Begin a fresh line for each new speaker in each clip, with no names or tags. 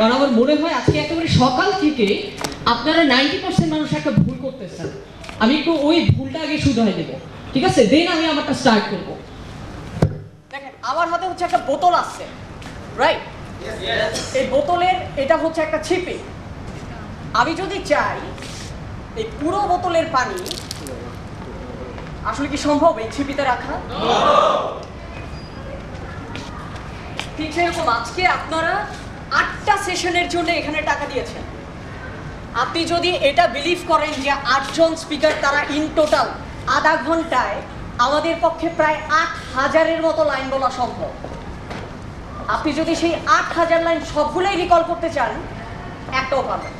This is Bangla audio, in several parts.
কারণ আমার মনে হয় আজকে একেবারে সকাল থেকে আপনারা নাইনটি পার্সেন্ট মানুষ একটা ভুল করতেছেন। আমি একটু ওই ভুলটা আগে শুধরাই দেবো ঠিক আছে? দেন আমি আমারটা স্টার্ট করব।
দেখেন আমার হাতে হচ্ছে একটা বোতল আছে রাইট এই বোতলের এটা হচ্ছে একটা ছিপি। আমি যদি চাই এই পুরো বোতলের পানি আসলে কি সম্ভব এই ছিপিতে রাখা? ঠিক সেরকম আজকে আপনারা আটটা সেশনের জন্য এখানে টাকা দিয়েছেন। আপনি যদি এটা বিলিভ করেন যে আটজন স্পিকার তারা ইন টোটাল আধা ঘন্টায় আমাদের পক্ষে প্রায় আট হাজারের মতো লাইন বলা সম্ভব। আপনি যদি সেই আট হাজার লাইন সবগুলোই রিকল করতে চান, একটাও পাবেন।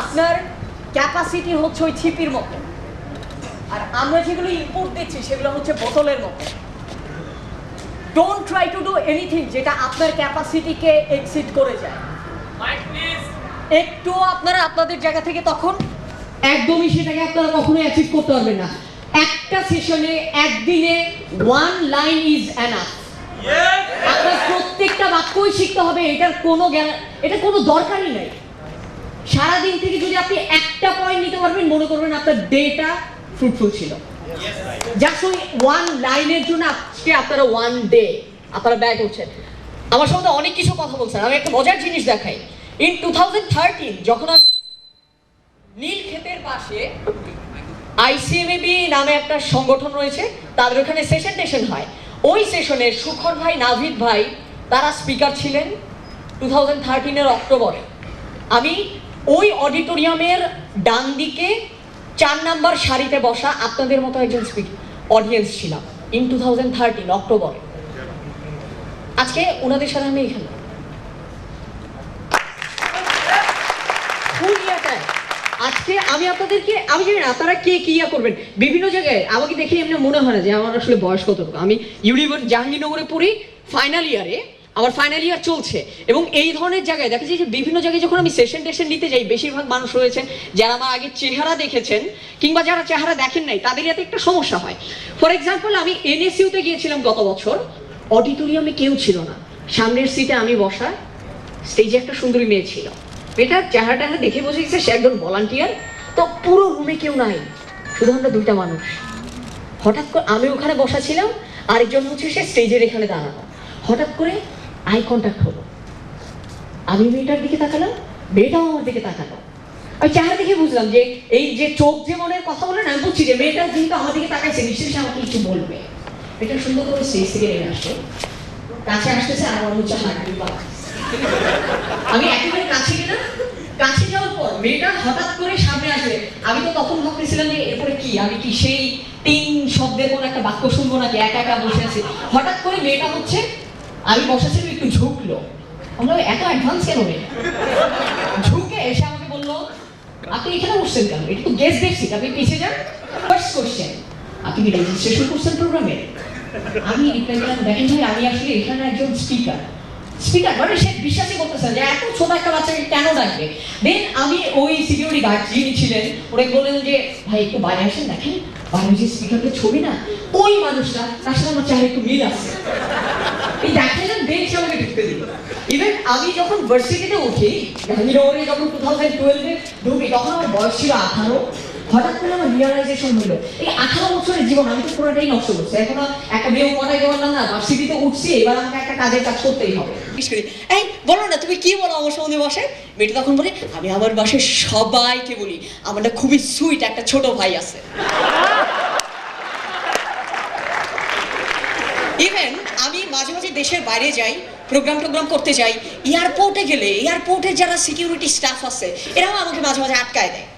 আপনার ক্যাপাসিটি হচ্ছে ওই ছিপির মতো। আর আমরা যেগুলো ইনপুট দিচ্ছি, সেগুলো হচ্ছে বোতলের মতো। Don't try to do anything যেটা আপনার ক্যাপাসিটিকে এক্সিড করে যায়। একটু আপনারা আপনাদের জায়গা থেকে তখন
একদমই সেটাকে আপনারা কখনোই অ্যাচিভ করতে পারবেন না। একটা সেশনে একদিনে ওয়ান লাইন ইজ এনাফ আপনার প্রত্যেকটা বাক্যই শিখতে হবে এটার কোনো জ্ঞান এটা কোনো দরকারই নাই। সারাদিন থেকে যদি আপনি একটা পয়েন্ট নিতে পারবেন মনে করবেন আপনার ডেটা ফ্রুটফুল ছিল। জাস্ট ওই ওয়ান লাইনের জন্য আজকে আপনারা ওয়ান ডে আপনারা ব্যয় করছেন। আমার সঙ্গে অনেক কিছু কথা বলছেন। আমি একটা মজার জিনিস দেখাই। ইন টু থাউজেন্ড থার্টিন যখন আমি নীল ক্ষেতের পাশে আইসিএমএবি নামে একটা সংগঠন রয়েছে, তাদের ওখানে সেশন টেশন হয়। ওই সেশনে সুখর ভাই, নাভিদ ভাই, তারা স্পিকার ছিলেন টু থাউজেন্ড থার্টিনের অক্টোবরে। আমি ওই অডিটোরিয়ামের ডান দিকে চার নাম্বার সারিতে বসা আপনাদের মতো একজন স্পিকার অডিয়েন্স ছিলাম ইন টু থাউজেন্ড থার্টিন অক্টোবরে আজকে ওনাদের সাথে আমি এখানে। আজকে আমি আপনাদেরকে, আমি জানি না, আপনারা কে, কি ইয়া করবেন? বিভিন্ন জায়গায় আমাকে দেখে এমনি মনে হয় না যে আমার আসলে বয়স কতটুকু। আমি ইউনিভার্স, জাহাঙ্গীরনগরে পড়ি ফাইনাল ইয়ারে আমার ফাইনাল ইয়ার চলছে। এবং এই ধরনের জায়গায় দেখা যায় যে বিভিন্ন জায়গায় যখন আমি সেশন টেশন নিতে যাই, বেশিরভাগ মানুষ রয়েছেন যারা আমার আগে চেহারা দেখেছেন কিংবা যারা চেহারা দেখেন নাই, তাদের এতে একটা সমস্যা হয়। ফর এক্সাম্পল আমি এনএসইউতে গিয়েছিলাম গত বছর। অডিটোরিয়ামে কেউ ছিল না। সামনের সিটে আমি বসা স্টেজে একটা সুন্দরী মেয়ে ছিল। মেয়েটার টেহারা দেখে বসে গেছে, সে একজন ভলান্টিয়ার তো পুরো রুমে কেউ নাই। শুধু আমরা দুইটা মানুষ। হঠাৎ করে আমি ওখানে বসা ছিলাম, আরেকজন হচ্ছে সে স্টেজের এখানে দাঁড়ানো। হঠাৎ করে আই কন্ট্যাক্ট হলো। আমি মেয়েটার দিকে তাকালাম, মেয়েটাও আমার দিকে তাকালো। আমি চেহারা দেখে বুঝলাম যে এই যে চোখ যে মনের কথা বলে না বুঝছি যে মেয়েটা যেহেতু আমার দিকে তাকাইছে, নিশ্চয়ই সে আমাকে কিছু বলবে। এটা সুন্দর করে স্টেজ থেকে নেমে আসলো। কাছে আসতেছে আর আমার হচ্ছে বিট আমি একেবারে কাছে গেলাম। কাছে যাওয়ার পর মেয়েটা হঠাৎ করে সামনে আসবে আমি তো তখন ভাবতেছিলাম যে এরপরে কি? আমি কি সেই তিন শব্দের কোনো একটা বাক্য শুনব নাকি? একা একা বসে আছি। হঠাৎ করে মেয়েটা হচ্ছে আমি বসাছিলাম একটু ঝুঁকলো। আমরা এত অ্যাডভান্স কেন ঝুঁকে এসে আমাকে বলল, আপনি এখানে বসছেন কেন? এটা তো গেস্ট দেখছি, আপনি পিছিয়ে যান। ফার্স্ট কোশ্চেন আপনি কি রেজিস্ট্রেশন করছেন প্রোগ্রামে আমি রিপ্লাই দিলাম, দেখেন ভাই, আমি আসলে এখানে একজন স্পিকার স্পিকার মানে সে বিশ্বাসই করতেছে যে এত ছোট একটা বাচ্চাকে কেন ডাকবে? দেন আমি ওই সিকিউরিটি গার্ড যিনি ছিলেন ওরা বললেন যে, ভাই, একটু বাইরে আসেন, দেখেন। বাইরে যে স্পিকারের ছবি না, ওই মানুষটা, তার সাথে আমার চেহারা একটু মিল আছে। এই আমাকে ঢুকতে দিল ইভেন আমি যখন ভার্সিটিতে উঠি যখন টু থাউজেন্ড টুয়েলভে ঢুকি তখন আমার বয়স ছিল আঠারো। হঠাৎ করে আমার রিয়ালাইজেশন হলো এই আঠারো বছরের জীবন আমি তো পুরোটাই নষ্ট করছি। এখন একটা পারলাম না ভার্সিটিতে উঠছি এবার আমাকে একটা কাজের কাজ করতেই হবে। এই বলো না তুমি কি বলো আমার সঙ্গে বাসায় মেয়েটা তখন বলে আমি আমার বাসায় সবাইকে বলি আমার না খুবই সুইট একটা ছোট ভাই আছে। ইভেন আমি মাঝে মাঝে দেশের বাইরে যাই প্রোগ্রাম টোগ্রাম করতে যাই এয়ারপোর্টে গেলে এয়ারপোর্টে যারা সিকিউরিটি স্টাফ আছে, এরাও আমাকে মাঝে মাঝে আটকায় দেয়।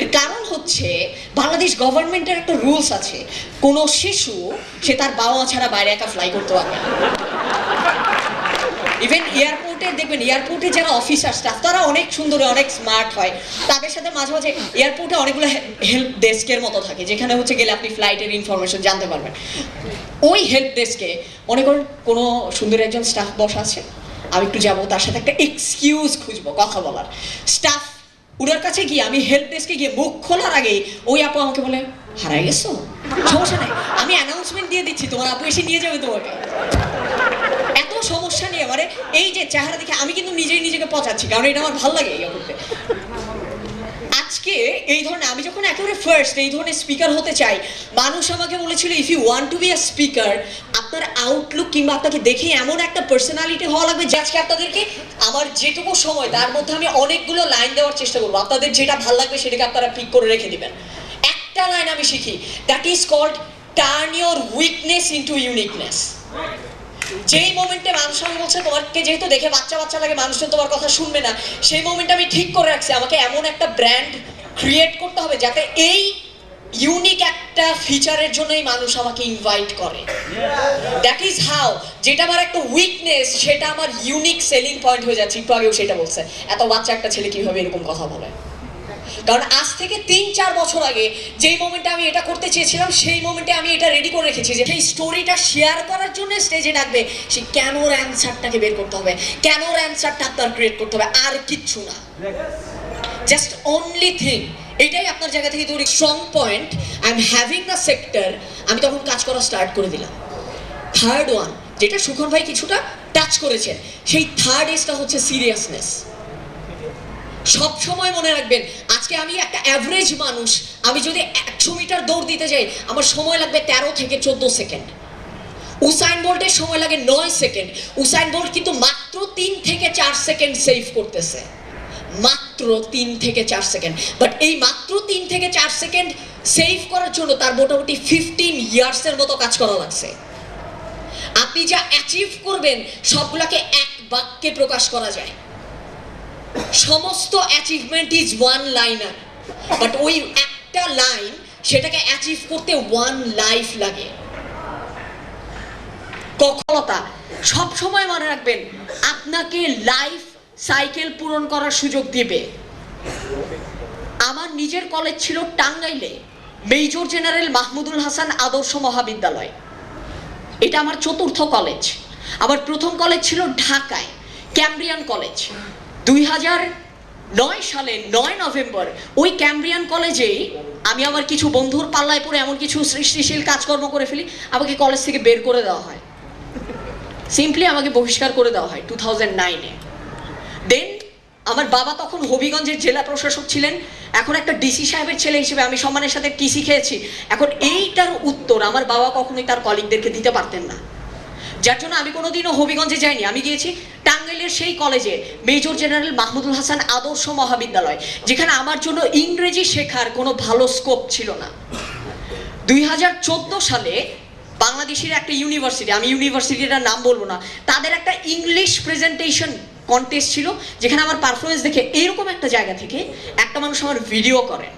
এর কারণ হচ্ছে, বাংলাদেশ গভর্নমেন্টের একটা রুলস আছে, কোনো শিশু সে তার বাবা ছাড়া বাইরে একা ফ্লাই করতে পারবে না। ইভেন এয়ারপোর্টে দেখবেন এয়ারপোর্টে যারা অফিসার স্টাফ তারা অনেক সুন্দর, অনেক স্মার্ট হয়। তাদের সাথে মাঝে মাঝে এয়ারপোর্টে অনেকগুলো হেল্প ডেস্কের মতো থাকে, যেখানে হচ্ছে গেলে আপনি ফ্লাইটের ইনফরমেশন জানতে পারবেন। ওই হেল্প ডেস্কে মনে করুন, কোনো সুন্দর একজন স্টাফ বসা আছে, আমি একটু যাব, তার সাথে একটা এক্সকিউজ খুঁজবো কথা বলার। স্টাফ উনার কাছে গিয়ে আমি হেল্প ডেস্কে গিয়ে মুখ খোলার আগে ওই আপু আমাকে বলে হারাই গেছো?
সমস্যা নেই। আমি অ্যানাউন্সমেন্ট দিয়ে দিচ্ছি, তোমার আপু এসে নিয়ে যাবে তোমাকে। এত সমস্যা নেই মানে এই যে চেহারা দেখে আমি কিন্তু নিজেই নিজেকে পচাচ্ছি, কারণ এটা আমার ভালো লাগে ইয়ে করতে আজকে এই ধরনের, আমি যখন একেবারে ফার্স্ট এই ধরনের স্পিকার হতে চাই, মানুষ আমাকে বলেছিল if you want to be a speaker আপনার আউটলুক কিংবা আপনাকে দেখে এমন একটা পার্সোনালিটি হওয়া লাগবে যে আজকে আপনাদেরকে, আমার যেটুকু সময়, তার মধ্যে আমি অনেকগুলো লাইন দেওয়ার চেষ্টা করব। আপনাদের যেটা ভালো লাগবে, সেটাকে আপনারা পিক করে রেখে দিবেন। একটা লাইন আমি শিখি। That is called turn your weakness into uniqueness যেই মোমেন্টে মানুষ আমি বলছে, তোমাকে যেহেতু দেখে বাচ্চা বাচ্চা লাগে, মানুষজন তোমার কথা শুনবে না। সেই মোমেন্টে আমি ঠিক করে রাখছি, আমাকে এমন একটা ব্র্যান্ড ক্রিয়েট করতে হবে যাতে এই ইউনিক একটা ফিচারের জন্যই মানুষ আমাকে ইনভাইট করে। দ্যাট ইজ হাউ যেটা আমার একটা উইকনেস সেটা আমার ইউনিক সেলিং পয়েন্ট হয়ে যাচ্ছে। একটু আগেও সেটা বলছে, এত বাচ্চা একটা ছেলে কীভাবে এরকম কথা বলে? কারণ আজ থেকে তিন, চার বছর আগে যেই মোমেন্টে আমি এটা করতে চেয়েছিলাম, সেই মোমেন্টে আমি এটা রেডি করে রেখেছি যে সেই স্টোরিটা শেয়ার করার জন্য স্টেজে ডাকবে সে কেনর অ্যান্সারটাকে বের করতে হবে? কেনর অ্যান্সারটা আপনার ক্রিয়েট করতে হবে? আর কিচ্ছু না। জাস্ট অনলি থিং এটাই আপনার জায়গা থেকে তৈরি strong point I am having a sector আমি তখন কাজ করা স্টার্ট করে দিলাম। থার্ড ওয়ান যেটা সুখন ভাই কিছুটা টাচ করেছেন, সেই থার্ড এজটা হচ্ছে সিরিয়াসনেস সব সময় মনে রাখবেন, আজকে আমি একটা অ্যাভারেজ মানুষ, আমি যদি একশো মিটার দৌড় দিতে যাই, আমার সময় লাগবে তেরো থেকে চোদ্দ সেকেন্ড। উসাইন বোল্টের সময় লাগে নয় সেকেন্ড। উসাইন বোল্ট কিন্তু মাত্র তিন থেকে চার সেকেন্ড সেভ করতেছে। মাত্র তিন থেকে চার সেকেন্ড। বাট এই মাত্র তিন থেকে চার সেকেন্ড সেভ করার জন্য তার মোটামুটি ফিফটিন ইয়ার্সের মতো কাজ করা লাগছে। আপনি যা অ্যাচিভ করবেন, সবগুলোকে এক বাক্যে প্রকাশ করা যায়। সমস্ত achievement is one liner but ওই একটা লাইন সেটাকে অ্যাচিভ করতে ওয়ান লাইফ লাগে। কখলতা সব সময় মনে রাখবেন, আপনাকে লাইফ সাইকেল পূরণ করার সুযোগ দিবে। আমার নিজের কলেজ ছিল টাঙ্গাইলে মেজর জেনারেল মাহমুদুল হাসান আদর্শ মহাবিদ্যালয়। এটা আমার চতুর্থ কলেজ আমার প্রথম কলেজ ছিল ঢাকায় ক্যামব্রিয়ান কলেজ দুই হাজার নয় সালে নয় নভেম্বর, ওই ক্যাম্ব্রিয়ান কলেজেই আমি আমার কিছু বন্ধুর পাল্লায় পড়ে এমন কিছু সৃষ্টিশীল কাজকর্ম করে ফেলি, আমাকে কলেজ থেকে বের করে দেওয়া হয়। সিম্পলি আমাকে বহিষ্কার করে দেওয়া হয় টু থাউজেন্ড নাইনে দেন আমার বাবা তখন হবিগঞ্জের জেলা প্রশাসক ছিলেন, এখন একটা ডিসি সাহেবের ছেলে হিসেবে আমি সম্মানের সাথে টিসি খেয়েছি। এখন এইটার উত্তর আমার বাবা কখনোই তার কলিগদেরকে দিতে পারতেন না। যার জন্য আমি কোনোদিনও হবিগঞ্জে যাইনি। আমি গিয়েছি টাঙ্গাইলের সেই কলেজে মেজর জেনারেল মাহমুদুল হাসান আদর্শ মহাবিদ্যালয়, যেখানে আমার জন্য ইংরেজি শেখার কোনো ভালো স্কোপ ছিল না। দুই হাজার চোদ্দ সালে বাংলাদেশের একটা ইউনিভার্সিটি আমি ইউনিভার্সিটিটার নাম বলব না, তাদের একটা ইংলিশ প্রেজেন্টেশন কন্টেস্ট ছিল, যেখানে আমার পারফরমেন্স দেখে এরকম একটা জায়গা থেকে একটা মানুষ আমার ভিডিও করেন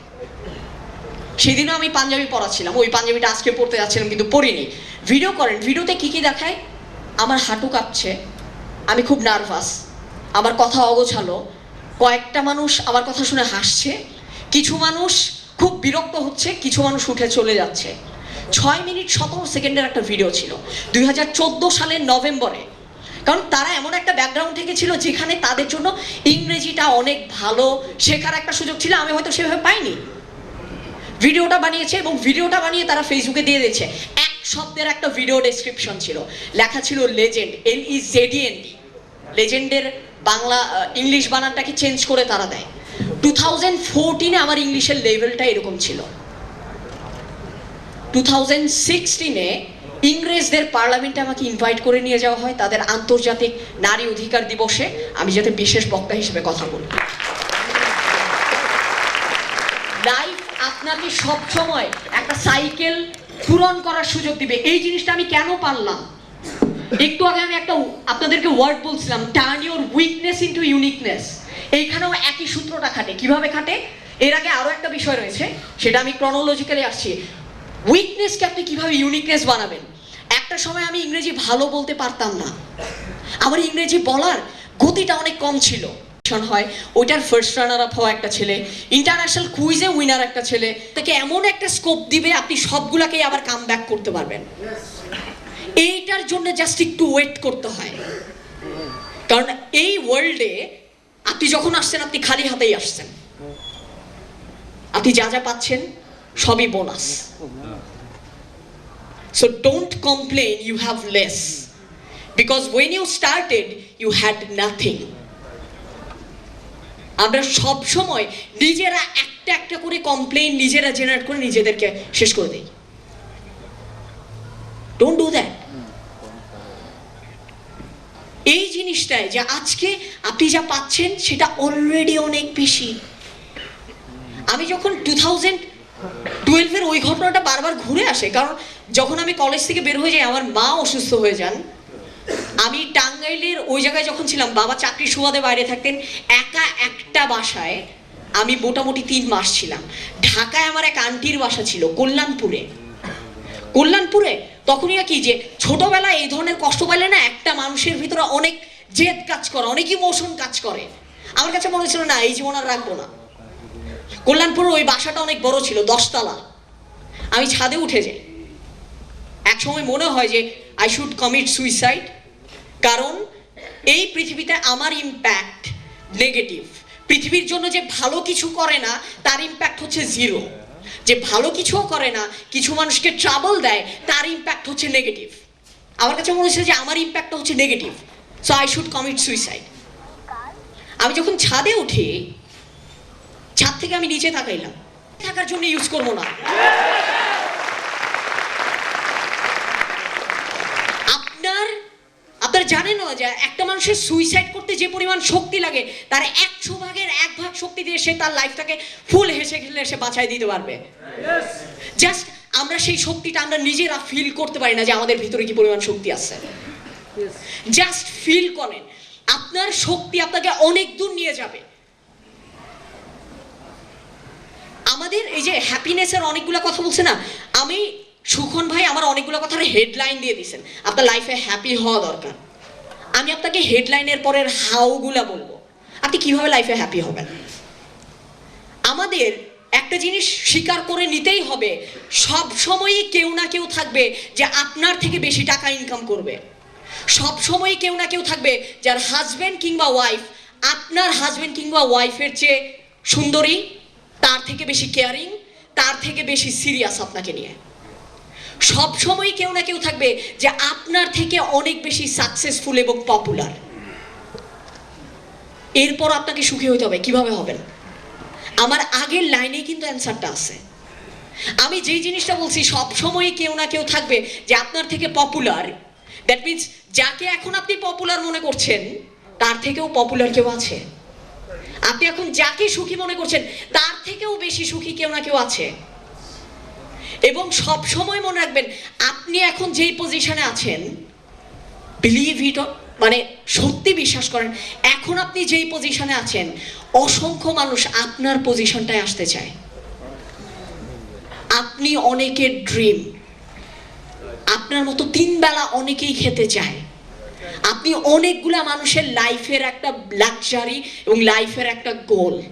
সেদিনও আমি পাঞ্জাবি পড়াচ্ছিলাম ওই পাঞ্জাবিটা আজকে পড়তে যাচ্ছিলাম, কিন্তু পড়িনি ভিডিও করেন ভিডিওতে কি কি দেখায়? আমার হাঁটু কাঁপছে, আমি খুব নার্ভাস আমার কথা অগোছালো। কয়েকটা মানুষ আমার কথা শুনে হাসছে। কিছু মানুষ খুব বিরক্ত হচ্ছে, কিছু মানুষ উঠে চলে যাচ্ছে। ছয় মিনিট সতেরো সেকেন্ডের একটা ভিডিও ছিল, দুই হাজার চোদ্দ সালের নভেম্বরে। কারণ তারা এমন একটা ব্যাকগ্রাউন্ড থেকে ছিল যেখানে তাদের জন্য ইংরেজিটা অনেক ভালো শেখার একটা সুযোগ ছিল। আমি হয়তো সেভাবে পাইনি। ভিডিওটা বানিয়েছে এবং ভিডিওটা বানিয়ে তারা ফেসবুকে দিয়ে দিয়েছে। এক শব্দের একটা ভিডিও ডেসক্রিপশন ছিল। লেখা ছিল লেজেন্ড এল ই জেডিএনডি লেজেন্ডের বাংলা ইংলিশ বানানটাকে চেঞ্জ করে তারা দেয়। টু থাউজেন্ড ফোরটিনে আমার ইংলিশের লেভেলটা এরকম ছিল। টু থাউজেন্ড সিক্সটিনে ইংরেজদের পার্লামেন্টে আমাকে ইনভাইট করে নিয়ে যাওয়া হয় তাদের আন্তর্জাতিক নারী অধিকার দিবসে। আমি যাতে বিশেষ বক্তা হিসেবে কথা বলি লাইফ আপনাকে সব সময় একটা সাইকেল পূরণ করার সুযোগ দিবে। এই জিনিসটা আমি কেন পারলাম? একটু আগে আমি একটা আপনাদেরকে ওয়ার্ড বলছিলাম turn your weakness into uniqueness এইখানেও একই সূত্রটা খাটে। কীভাবে খাটে? এর আগে আরও একটা বিষয় রয়েছে, সেটা আমি ক্রনোলজিক্যালি আসছি। উইকনেসকে আপনি কীভাবে ইউনিকনেস বানাবেন? একটা সময় আমি ইংরেজি ভালো বলতে পারতাম না। আমার ইংরেজি বলার গতিটা অনেক কম ছিল। হয়, ওইটার ফার্স্ট রানার আপ হওয়া একটা ছেলে ইন্টারন্যাশনাল কুইজে উইনার একটা ছেলে, তাকে এমন একটা স্কোপ দিবে, আপনি সবগুলাকেই আবার কাম ব্যাক করতে পারবেন। এইটার জন্য জাস্ট একটু ওয়েট করতে হয়। কারণ এই ওয়ার্ল্ডে আপনি যখন আসছেন, আপনি খালি হাতেই আসছেন। আপনি যা যা পাচ্ছেন, সবই bonus
so don't complain you have less because when you started you had nothing আমরা সব সময় নিজেরা একটা একটা করে কমপ্লেন নিজেরা জেনারেট করে নিজেদেরকে শেষ করে দিই। ডোন্ট ডু দ্যাট এই জিনিসটায় যে আজকে আপনি যা পাচ্ছেন সেটা অলরেডি অনেক বেশি। আমি যখন টু থাউজেন্ড টুয়েলভের ওই ঘটনাটা বারবার ঘুরে আসে, কারণ যখন আমি কলেজ থেকে বের হয়ে যাই, আমার মা অসুস্থ হয়ে যান আমি টাঙ্গাইলের ওই জায়গায় যখন ছিলাম, বাবা চাকরি সুবাদে বাইরে থাকতেন, একা একটা বাসায় আমি মোটামুটি তিন মাস ছিলাম। ঢাকায় আমার এক আন্টির বাসা ছিল, কল্যাণপুরে। কল্যাণপুরে তখনই কি যে ছোটবেলায় এই ধরনের কষ্ট পাইলে না একটা মানুষের ভিতরে অনেক জেদ কাজ করে, অনেক ইমোশন কাজ করে। আমার কাছে মনে হচ্ছিল, না, এই জীবন আর রাখব না। কল্যাণপুরের ওই বাসাটা অনেক বড় ছিল, দশতলা। আমি ছাদে উঠে যাই। এক সময় মনে হয় যে আই শুড কমিট সুইসাইড কারণ এই পৃথিবীতে আমার ইম্প্যাক্ট নেগেটিভ পৃথিবীর জন্য যে ভালো কিছু করে না, তার ইম্প্যাক্ট হচ্ছে জিরো যে ভালো কিছুও করে না, কিছু মানুষকে ট্রাবল দেয়, তার ইম্প্যাক্ট হচ্ছে নেগেটিভ আমার কাছে মনে হচ্ছে যে আমার ইম্প্যাক্টটা হচ্ছে negative so I should commit suicide আমি যখন ছাদে উঠি, ছাদ থেকে আমি নিচে তাকাইলাম। থাকার জন্য ইউজ করব না আপনার জানেন না যে একটা মানুষের সুইসাইড করতে যে পরিমাণ শক্তি লাগে, তার একশো ভাগের এক ভাগ শক্তি দিয়ে সে তার লাইফটাকে ফুল হেসে খেলে সে বাঁচাই দিতে পারবে। জাস্ট আমরা সেই শক্তিটা আমরা নিজেরা ফিল করতে পারি না যে আমাদের ভিতরে কি পরিমাণ শক্তি আছে। জাস্ট ফিল করেন, আপনার শক্তি আপনাকে অনেক দূর নিয়ে যাবে। আমাদের এই যে হ্যাপিনেসের অনেকগুলো কথা বলছে না, আমি সুখন ভাই আমার অনেকগুলো কথার হেডলাইন দিয়ে দিয়েছেন। আপনার লাইফে হ্যাপি হওয়া দরকার। আমি আপনাকে হেডলাইনের পরের হাউগুলা বলব। আপনি কীভাবে লাইফে হ্যাপি হবেন? আমাদের একটা জিনিস স্বীকার করে নিতেই হবে, সব সময়ই কেউ না কেউ থাকবে যে আপনার থেকে বেশি টাকা ইনকাম করবে। সব সময়ই কেউ না কেউ থাকবে যার হাজবেন্ড কিংবা ওয়াইফ আপনার হাজবেন্ড কিংবা ওয়াইফের চেয়ে সুন্দরী, তার থেকে বেশি কেয়ারিং তার থেকে বেশি সিরিয়াস আপনাকে নিয়ে। সব সময় কেউ না কেউ থাকবে যে আপনার থেকে অনেক বেশি সাকসেসফুল এবং পপুলার এরপর আপনাকে সুখী হতে হবে, কীভাবে হবেন আমার আগের লাইনেই কিন্তু অ্যান্সারটা আছে। আমি যেই জিনিসটা বলছি, সব সময় কেউ না কেউ থাকবে যে আপনার থেকে পপুলার দ্যাট মিনস যাকে এখন আপনি পপুলার মনে করছেন, তার থেকেও পপুলার কেউ আছে। আপনি এখন যাকে সুখী মনে করছেন, তার থেকেও বেশি সুখী কেউ না কেউ আছে। এবং সব সময় মনে রাখবেন, আপনি এখন যেই পজিশনে আছেন বিলিভ ইট মানে সত্যি বিশ্বাস করেন, এখন আপনি যেই পজিশনে আছেন, অসংখ্য মানুষ আপনার পজিশনটায় আসতে চায়। আপনি অনেকের ড্রিম আপনার মতো তিন বেলা অনেকেই খেতে চায়। আপনি অনেকগুলা মানুষের লাইফের একটা লাক্সারি এবং লাইফের একটা গোল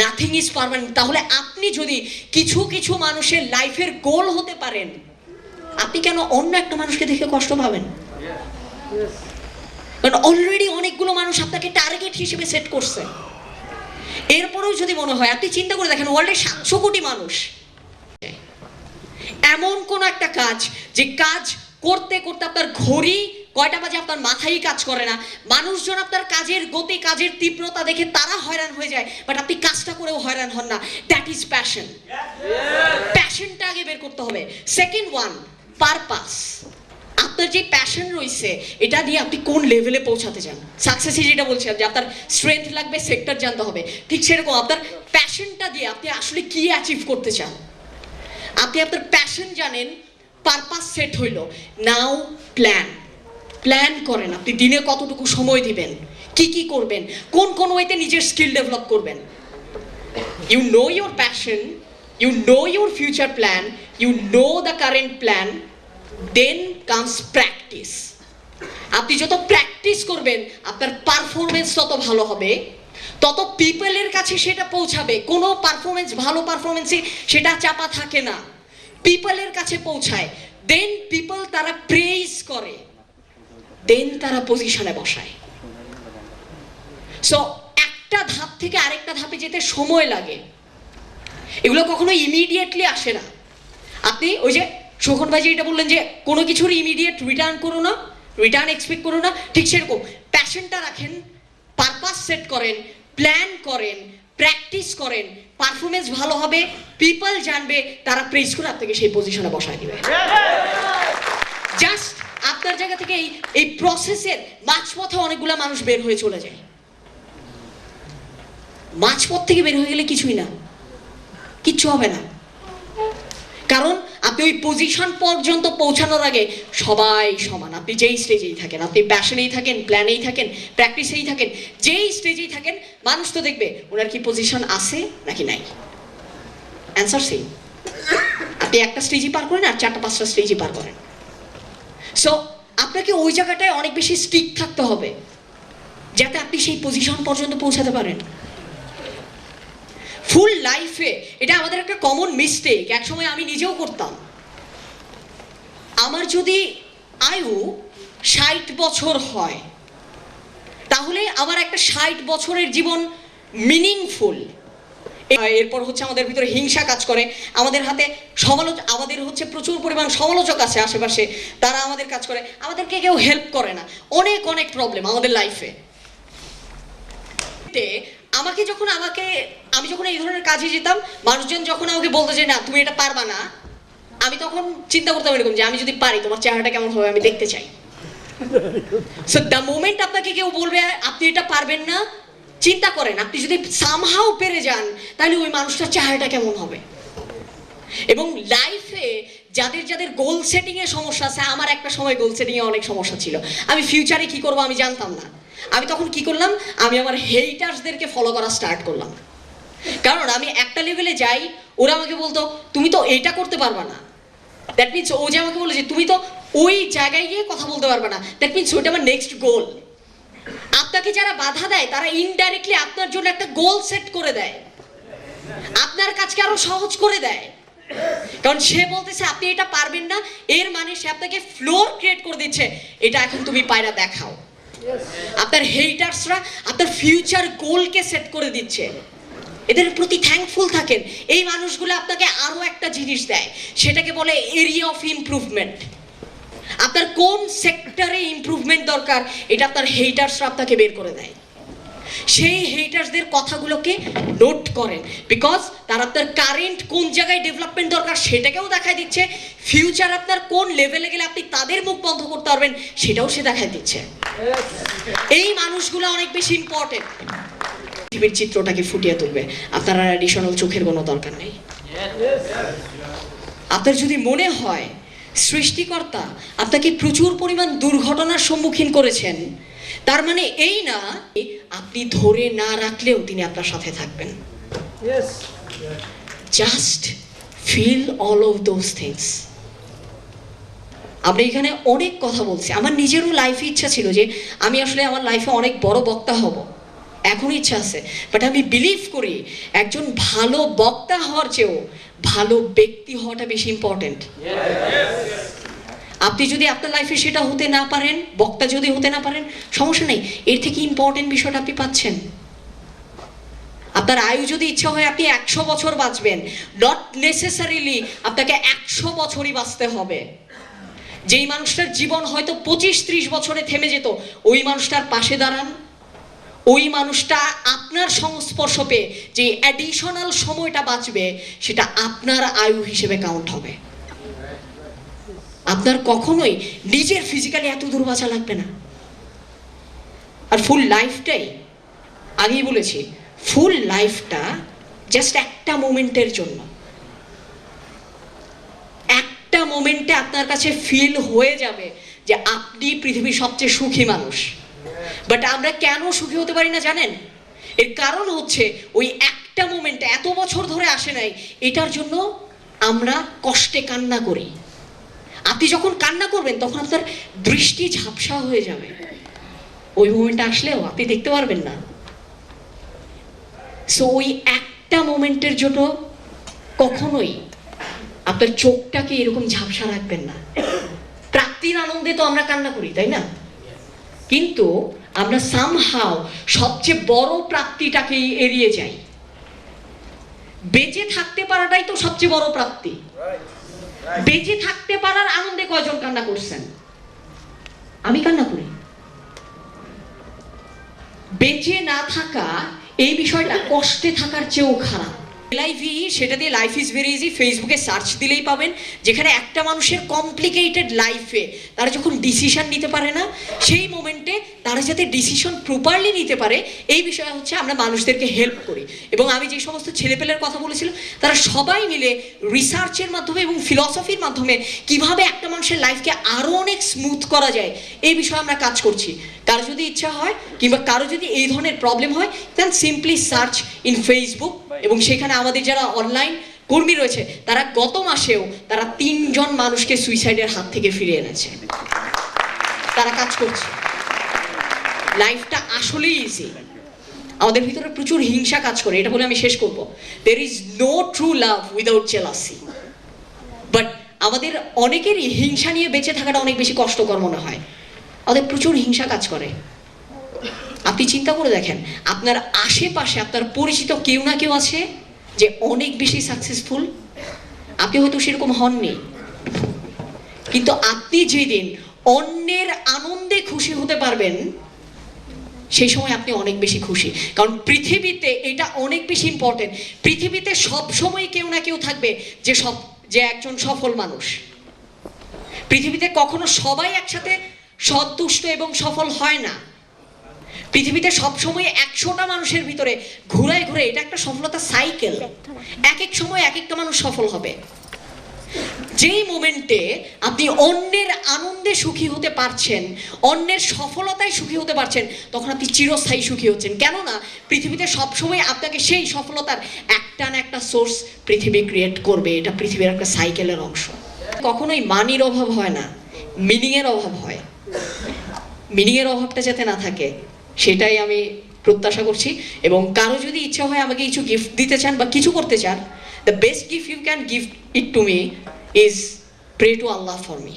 নাথিং ইজ পারমানেন্ট তাহলে আপনি যদি কিছু কিছু মানুষের লাইফের গোল হতে পারেন, আপনি কেন অন্য একটা মানুষকে দেখে কষ্ট পাবেন? কারণ অলরেডি অনেকগুলো মানুষ আপনাকে টার্গেট হিসেবে সেট করছে। এরপরেও যদি মনে হয়, আপনি চিন্তা করে দেখেন ওয়ার্ল্ডে সাতশো কোটি মানুষ। এমন কোন একটা কাজ, যে কাজ করতে করতে আপনার ঘড়ি কয়টা বাজে আপনার মাথায় কাজ করে না? মানুষজন আপনার কাজের গতি, কাজের তীব্রতা দেখে তারা হয়রান হয়ে যায় বাট আপনি কাজটা করেও হয়রান হন না। দ্যাট ইজ প্যাশন প্যাশনটা আগে বের করতে হবে। সেকেন্ড ওয়ান পারপাস আপনার যে প্যাশন রয়েছে, এটা দিয়ে আপনি কোন লেভেলে পৌঁছাতে চান? সাকসেসে যেটা বলছিলাম, যে আপনার স্ট্রেংথ লাগবে সেক্টর জানতে হবে। ঠিক সেরকম, আপনার প্যাশনটা দিয়ে আপনি আসলে কি অ্যাচিভ করতে চান? আপনি আপনার প্যাশন জানেন পারপাস সেট হইল। নাও প্ল্যান প্ল্যান করেন। আপনি দিনে কতটুকু সময় দিবেন? কি কি করবেন? কোন কোন ওয়েতে নিজের স্কিল ডেভেলপ করবেন? You know your passion you know your future plan you know the current plan then comes practice আপনি যত প্র্যাকটিস করবেন, আপনার পারফরমেন্স তত ভালো হবে। তত পিপলের কাছে সেটা পৌঁছাবে। কোনো পারফরমেন্স ভালো পারফরমেন্সে সেটা চাপা থাকে না। পিপলের কাছে পৌঁছায়। দেন পিপল তারা প্রেইজ করে। দেন তারা পজিশনে বসায়। সো একটা ধাপ থেকে আরেকটা ধাপে যেতে সময় লাগে। এগুলো কখনো ইমিডিয়েটলি আসে না। আপনি ওই যে শোভন ভাই যে এটা বললেন যে কোনো কিছুর ইমিডিয়েট রিটার্ন করো না রিটার্ন এক্সপেক্ট করো না ঠিক সেরকম। প্যাশনটা রাখেন পারপাস সেট করেন প্ল্যান করেন প্র্যাকটিস করেন পারফরমেন্স ভালো হবে পিপল জানবে তারা প্রেস করে আপনাকে সেই পজিশনে বসায় দিবে। জাস্ট আপনার জায়গা থেকে এই এই প্রসেসের মাঝপথে অনেকগুলো মানুষ বের হয়ে চলে যায়। মাঝপথ থেকে বের হয়ে গেলে কিছুই না। কিচ্ছু হবে না। কারণ আপনি ওই পজিশন পর্যন্ত পৌঁছানোর আগে সবাই সমান। আপনি যেই স্টেজেই থাকেন, আপনি প্যাশনেই থাকেন প্ল্যানেই থাকেন প্র্যাকটিসেই থাকেন, যেই স্টেজেই থাকেন, মানুষ তো দেখবে ওনার কি পজিশন আছে নাকি নাই। অ্যান্সার সেই আপনি একটা স্টেজই পার করেন আর চারটা, পাঁচটা স্টেজই পার করেন। সো আপনাকে ওই জায়গাটায় অনেক বেশি স্ট্রিক থাকতে হবে, যাতে আপনি সেই পজিশন পর্যন্ত পৌঁছাতে পারেন। ফুল লাইফে এটা আমাদের একটা কমন মিস্টেক একসময় আমি নিজেও করতাম। আমার যদি আয়ু ষাট বছর হয়, তাহলে আমার একটা ষাট বছরের জীবন মিনিংফুল এরপর হচ্ছে আমাদের ভিতরে হিংসা কাজ করে। আমাদের হাতে সমালোচ আমাদের হচ্ছে প্রচুর পরিমাণ সমালোচক আছে আশেপাশে। তারা আমাদের কাজ করে। আমাদেরকে কেউ হেল্প করে না। অনেক অনেক প্রবলেম আমাদের লাইফে আমাকে যখন আমাকে আমি যখন এই ধরনের কাজে যেতাম মানুষজন যখন আমাকে বলতো যে না তুমি এটা পারবা না আমি তখন চিন্তা করতাম এরকম যে আমি যদি পারি তোমার চেহারাটা কেমন হবে? আমি দেখতে চাই। সো দ্য মোমেন্ট আপনাকে কেউ বলবে আপনি এটা পারবেন না চিন্তা করেন, আপনি যদি সামহাও পেরে যান, তাহলে ওই মানুষটার চেহারাটা কেমন হবে? এবং লাইফে যাদের যাদের গোল সেটিং এ সমস্যা আছে, আমার একটা সময় গোল সেটিং এ অনেক সমস্যা ছিল। আমি ফিউচারে কি করব আমি জানতাম না। আমি তখন কি করলাম? আমি আমার হেইটার্সদেরকে ফলো করা স্টার্ট করলাম। কারণ আমি একটা লেভেলে যাই, ওরা আমাকে বলতো, তুমি তো এইটা করতে পারবা না। দ্যাট মিনস ও যে আমাকে বলে যে তুমি তো ওই জায়গায় গিয়ে কথা বলতে পারবে না। দ্যাট মিনস ওইটা আমার নেক্সট গোল আপনাকে যারা বাধা দেয়, তারা ইনডাইরেক্টলি আপনার জন্য একটা গোল সেট করে দেয়। আপনার কাজকে আরও সহজ করে দেয়। কারণ সে বলতেছে, আপনি এটা পারবেন না। এর মানে সে আপনাকে ফ্লোর ক্রিয়েট করে দিচ্ছে। এটা এখন তুমি পায়রা দেখাও। আপনার হেটার্সরা আপনার ফিউচার গোলকে সেট করে দিচ্ছে। এদের প্রতি থ্যাঙ্কফুল থাকেন। এই মানুষগুলো আপনাকে আরও একটা জিনিস দেয়। সেটাকে বলে এরিয়া অফ ইমপ্রুভমেন্ট আপনার কোন সেক্টরে ইমপ্রুভমেন্ট দরকার, এটা আপনার হেটার্সরা আপনাকে বের করে দেয়। সেই হেটার্সদের কথাগুলোকে নোট করেন। বিকজ তারা আপনার কারেন্ট কোন জায়গায় ডেভেলপমেন্ট দরকার সেটাকেও দেখায় দিচ্ছে। ফিউচার আপনার কোন লেভেলে গেলে আপনি তাদের মুখ বন্ধ করতে পারবেন, সেটাও সে দেখায় দিচ্ছে। এই মানুষগুলো অনেক বেশি ইম্পর্টেন্ট পৃথিবীর চিত্রটাকে ফুটিয়ে তুলবে। আপনার অ্যাডিশনাল চোখের কোনো দরকার নেই। আপনার যদি মনে হয় সৃষ্টিকর্তা আপনাকে প্রচুর পরিমাণ দুর্ঘটনার সম্মুখীন করেছেন। তার মানে এই না আপনি ধরে না রাখলেও তিনি আপনার সাথে থাকবেন. Just feel all of those things আমরা এখানে অনেক কথা বলছি। আমার নিজেরও লাইফে ইচ্ছা ছিল যে আমি আসলে আমার লাইফে অনেক বড় বক্তা হব। এখন ইচ্ছা আছে। বাট আমি বিলিভ করি একজন ভালো বক্তা হওয়ার চেয়েও ভালো ব্যক্তি হওয়াটা বেশি ইম্পর্টেন্ট আপনি যদি আপনার লাইফে সেটা হতে না পারেন, বক্তা যদি হতে না পারেন, সমস্যা নেই। এর থেকে ইম্পর্টেন্ট বিষয়টা আপনি পাচ্ছেন। আপনার আয়ু যদি ইচ্ছা হয়, আপনি একশো বছর বাঁচবেন। নট নেসেসারিলি আপনাকে একশো বছরই বাঁচতে হবে। যেই মানুষটার জীবন হয়তো পঁচিশ ত্রিশ বছরে থেমে যেত, ওই মানুষটার পাশে দাঁড়ান। ওই মানুষটা আপনার সংস্পর্শ পেয়ে যে অ্যাডিশনাল সময়টা বাঁচবে, সেটা আপনার আয়ু হিসেবে কাউন্ট হবে। আপনার কখনোই নিজের ফিজিক্যালি এত দূর বাঁচা লাগবে না। আর ফুল লাইফটাই আগেই বলেছি ফুল লাইফটা জাস্ট একটা মোমেন্টের জন্য। একটা মোমেন্টে আপনার কাছে ফিল হয়ে যাবে যে আপনি পৃথিবীর সবচেয়ে সুখী মানুষ। বাট আমরা কেন সুখী হতে পারি না জানেন? এর কারণ হচ্ছে ওই একটা মোমেন্ট এত বছর ধরে আসে নাই, এটার জন্য আমরা কষ্টে কান্না করি। আপনি যখন কান্না করবেন, তখন আপনার দৃষ্টি ঝাপসা হয়ে যাবে। ওই মোমেন্টটা আসলেও আপনি দেখতে পারবেন না। সো ওই একটা মোমেন্টের জন্য কখনোই আপনার চোখটাকে এরকম ঝাপসা রাখবেন না। প্রাপ্তির আনন্দে তো আমরা কান্না করি, তাই না? কিন্তু আমরা সামহাও সবচেয়ে বড় প্রাপ্তিটাকেই এড়িয়ে যাই। বেঁচে থাকতে পারাটাই তো সবচেয়ে বড় প্রাপ্তি। বেঁচে থাকতে পারার আনন্দে কয়জন কান্না করছেন? আমি কান্না করি। বেঁচে না থাকা এই বিষয়টা কষ্টে থাকার চেয়েও খারাপ। এলআইভি সেটা দিয়ে লাইফ ইজ ভেরি ইজি ফেসবুকে সার্চ দিলেই পাবেন, যেখানে একটা মানুষের কমপ্লিকেটেড লাইফে তারা যখন ডিসিশন নিতে পারে না, সেই মোমেন্টে তারা যাতে ডিসিশন প্রপারলি নিতে পারে, এই বিষয়ে হচ্ছে আমরা মানুষদেরকে হেল্প করি। এবং আমি যে সমস্ত ছেলেপেলের কথা বলেছিলাম, তারা সবাই মিলে রিসার্চের মাধ্যমে এবং ফিলসফির মাধ্যমে কীভাবে একটা মানুষের লাইফকে আরও অনেক স্মুথ করা যায়, এই বিষয়ে আমরা কাজ করছি। কারও যদি ইচ্ছা হয়, কিংবা কারও যদি এই ধরনের প্রবলেম হয় then simply search in Facebook এবং সেখানে আমাদের যারা অনলাইন কর্মী রয়েছে, তারা গত মাসেও তারা তিনজন মানুষকে সুইসাইডের হাত থেকে ফিরে এনেছে। তারা কাজ করছে। লাইফটা আসলেই ইজি আমাদের ভিতরে প্রচুর হিংসা কাজ করে, এটা বলে আমি শেষ করব। There is no true love without jealousy but আমাদের অনেকেরই হিংসা নিয়ে বেঁচে থাকাটা অনেক বেশি কষ্টকর মনে হয়। আমাদের প্রচুর হিংসা কাজ করে। আপনি চিন্তা করে দেখেন, আপনার আশেপাশে, আপনার পরিচিত কেউ না কেউ আছে? যে অনেক বেশি সাকসেসফুল আপনি হয়তো সেরকম হননি। কিন্তু আপনি যেদিন অন্যের আনন্দে খুশি হতে পারবেন, সেই সময় আপনি অনেক বেশি খুশি। কারণ পৃথিবীতে এটা অনেক বেশি ইম্পর্টেন্ট পৃথিবীতে সব সময় কেউ না কেউ থাকবে যে সব, যে একজন সফল মানুষ। পৃথিবীতে কখনো সবাই একসাথে সন্তুষ্ট এবং সফল হয় না। পৃথিবীতে সবসময় একশোটা মানুষের ভিতরে ঘুরায় ঘুরে এটা একটা সফলতা সাইকেল এক এক সময় এক একটা মানুষ সফল হবে। যেই মোমেন্টে আপনি অন্যের আনন্দে সুখী হতে পারছেন, অন্যের সফলতায় সুখী হতে পারছেন, তখন আপনি চিরস্থায়ী সুখী হচ্ছেন। কেননা পৃথিবীতে সবসময় আপনাকে সেই সফলতার একটা না একটা সোর্স পৃথিবী ক্রিয়েট করবে। এটা পৃথিবীর একটা সাইকেলের অংশ। কখনোই মানির অভাব হয় না মিনিংয়ের অভাব হয়। মিনিংয়ের অভাবটা যাতে না থাকে সেটাই আমি প্রত্যাশা করছি। এবং কারও যদি ইচ্ছা হয় আমাকে কিছু গিফট দিতে চান বা কিছু করতে চান the best gift you can gift it to me is pray to Allah for me